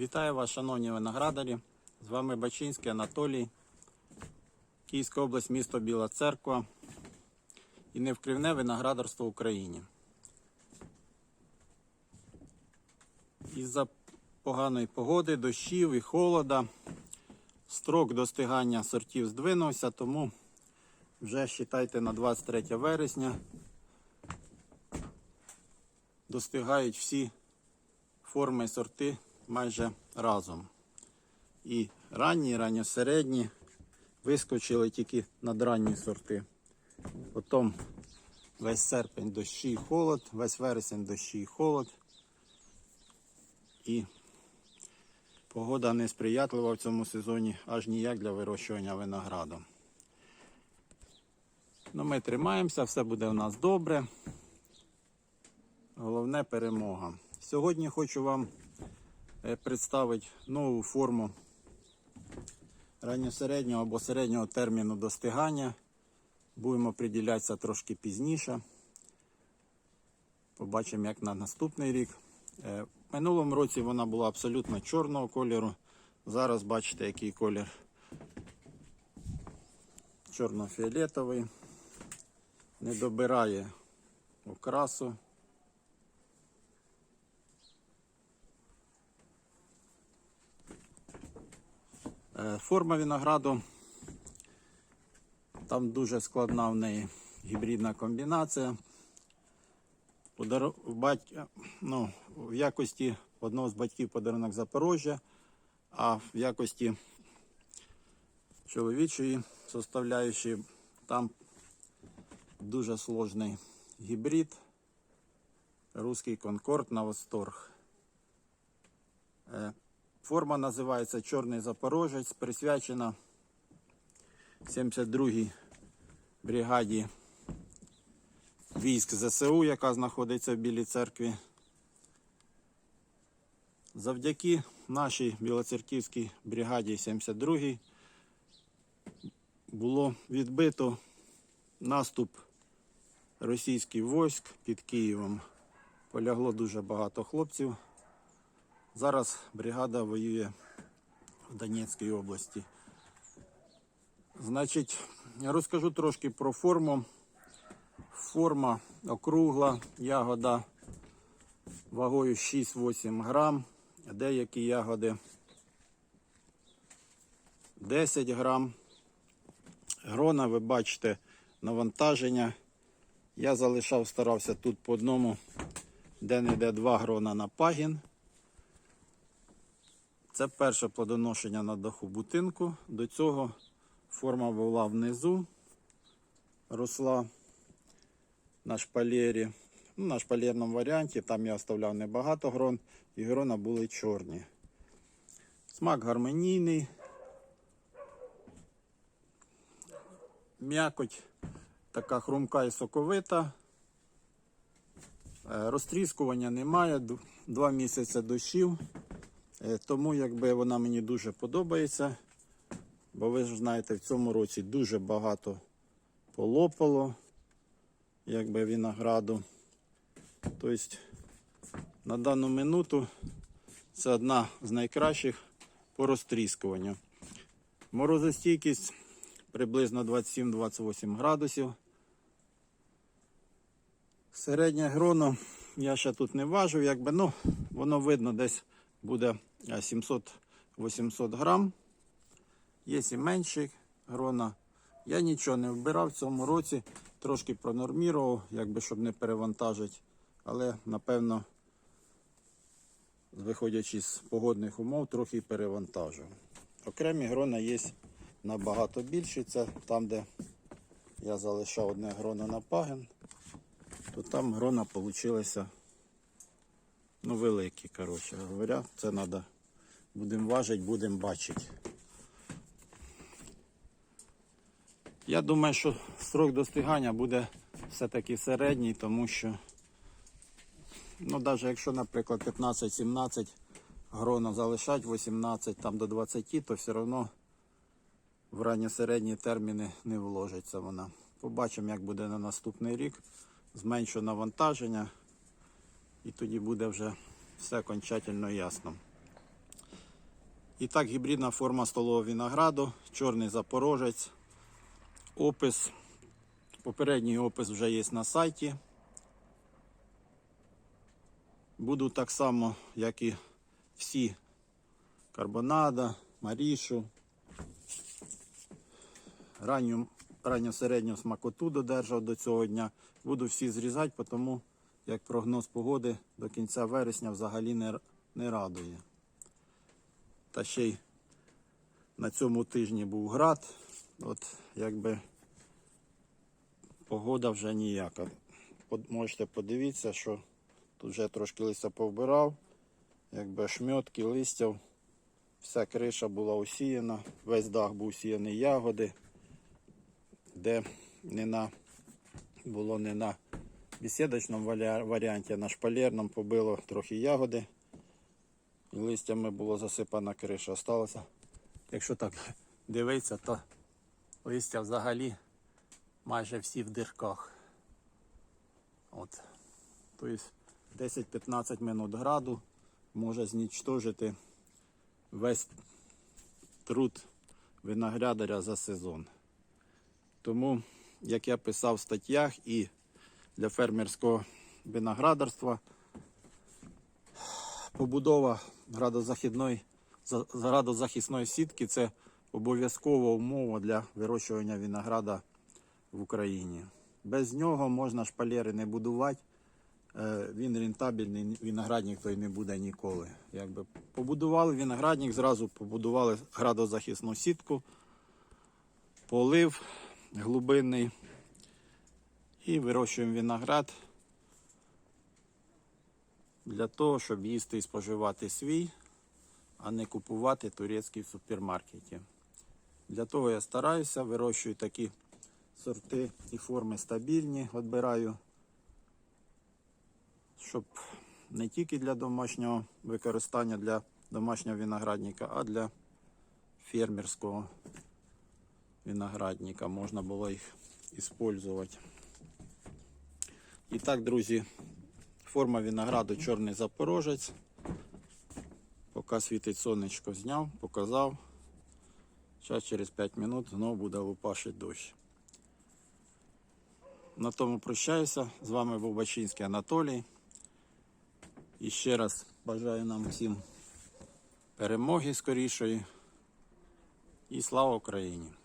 Вітаю вас, шановні виноградарі. З вами Бачинський Анатолій, Київська область, місто Біла Церква і невкривне виноградарство в Україні. Із-за поганої погоди, дощів і холода строк достигання сортів здвинувся, тому вже вважайте на 23 вересня достигають всі форми сорти майже разом. І ранні, і ранньосередні вискочили тільки надранні сорти. Потім весь серпень дощі і холод, весь вересень дощі і холод. І погода несприятлива в цьому сезоні аж ніяк для вирощування винограду. Ну, ми тримаємося, все буде в нас добре. Головне перемога. Сьогодні хочу вам е, представити нову форму ранньосереднього або середнього терміну достигання. Будемо приділятися трошки пізніше. Побачимо, як на наступний рік. Е, В минулому році вона була абсолютно чорного кольору. Зараз бачите, який колір чорно-фіолетовий. Не добирає окрасу. Форма винограду. Там дуже складна в неї гібридна комбінація. Подар... Батька... Ну, в якості одного з батьків подарунок Запорожжя, а в якості чоловічої составляючої там дуже сложний гібрид. Руський конкорд на восторг. Форма називається Чорний Запорожець, присвячена 72-й бригаді військ ЗСУ, яка знаходиться в Білій церкві. Завдяки нашій білоцерківській бригаді 72-й було відбито наступ російських військ під Києвом. Полягло дуже багато хлопців. Зараз бригада воює в Донецькій області. Значить, я розкажу трошки про форму. Форма округла, ягода вагою 6-8 грам, деякі ягоди 10 грам. Грона, ви бачите, навантаження. Я залишав, старався тут по одному, де не йде 2 грона на пагін. Це перше плодоношення на даху будинку. До цього форма була внизу, росла на шпалері. Ну, на шпалерному варіанті, там я оставляв небагато грон, і грона були чорні. Смак гармонійний. М'якоть така хрумка і соковита. Е, Розтріскування немає, два місяці дощів. Е, Тому якби вона мені дуже подобається. Бо ви ж знаєте, в цьому році дуже багато полопало, якби винограду. Тобто на дану минуту це одна з найкращих по розтріскуванню. Морозостійкість приблизно 27-28 градусів. Середнє гроно я ще тут не важив, якби, ну, воно видно десь буде е, 700-800 грам. Є і менші грона. Я нічого не вбирав в цьому році, трошки пронормірував, якби щоб не перевантажити. Але напевно, виходячи з погодних умов, трохи перевантажив. Окремі грона є набагато більші. Це там, де я залишав одне гроно на пагін, то там грона получилися ну, великі, коротше говоря. Це треба будемо важити, будемо бачити. Я думаю, що строк достигання буде все-таки середній, тому що, ну, навіть якщо, наприклад, 15-17 грона залишать, 18 там до 20, то все одно в ранньосередні терміни не вложиться вона. Побачимо, як буде на наступний рік. Зменшу навантаження, і тоді буде вже все окончательно ясно. І так, гібридна форма столового винограду, чорний запорожець. Опис. Попередній опис вже є на сайті. Буду так само, як і всі карбонада, марішу, ранню, ранню середню смакоту додержав до цього дня. Буду всі зрізати, тому як прогноз погоди до кінця вересня взагалі не, не радує. Та ще й на цьому тижні був град. От якби погода вже ніяка. Можете подивитися, що тут вже трошки листя повбирав, якби шмьотки, листя, вся криша була усіяна, весь дах був усіяний ягоди, де не на, було не на бесідочному варіанті, на шпалерному побило трохи ягоди. І листями було засипана криша. Осталося, якщо так дивитися, то листя взагалі майже всі в дирках. От. Тобто 10-15 минут граду може знічтожити весь труд виноградаря за сезон. Тому, як я писав в статтях і для фермерського виноградарства, побудова градозахисної, градозахисної сітки це обов'язкова умова для вирощування винограда в Україні. Без нього можна шпалери не будувати. Е, Він рентабельний, виноградник той не буде ніколи. Якби побудували виноградник, зразу побудували градозахисну сітку, полив глибинний і вирощуємо виноград для того, щоб їсти і споживати свій, а не купувати турецький в супермаркеті. Для того я стараюся, вирощую такі сорти і форми стабільні, відбираю, щоб не тільки для домашнього використання для домашнього виноградника, а для фермерського виноградника можна було їх використовувати. І так, друзі, форма винограду чорний запорожець. Поки світить сонечко, зняв, показав. Зараз через 5 минут знову буде лупашить дощ. На тому прощаюся. З вами був Бачинський Анатолій. І ще раз бажаю нам всім перемоги скорішої. І слава Україні!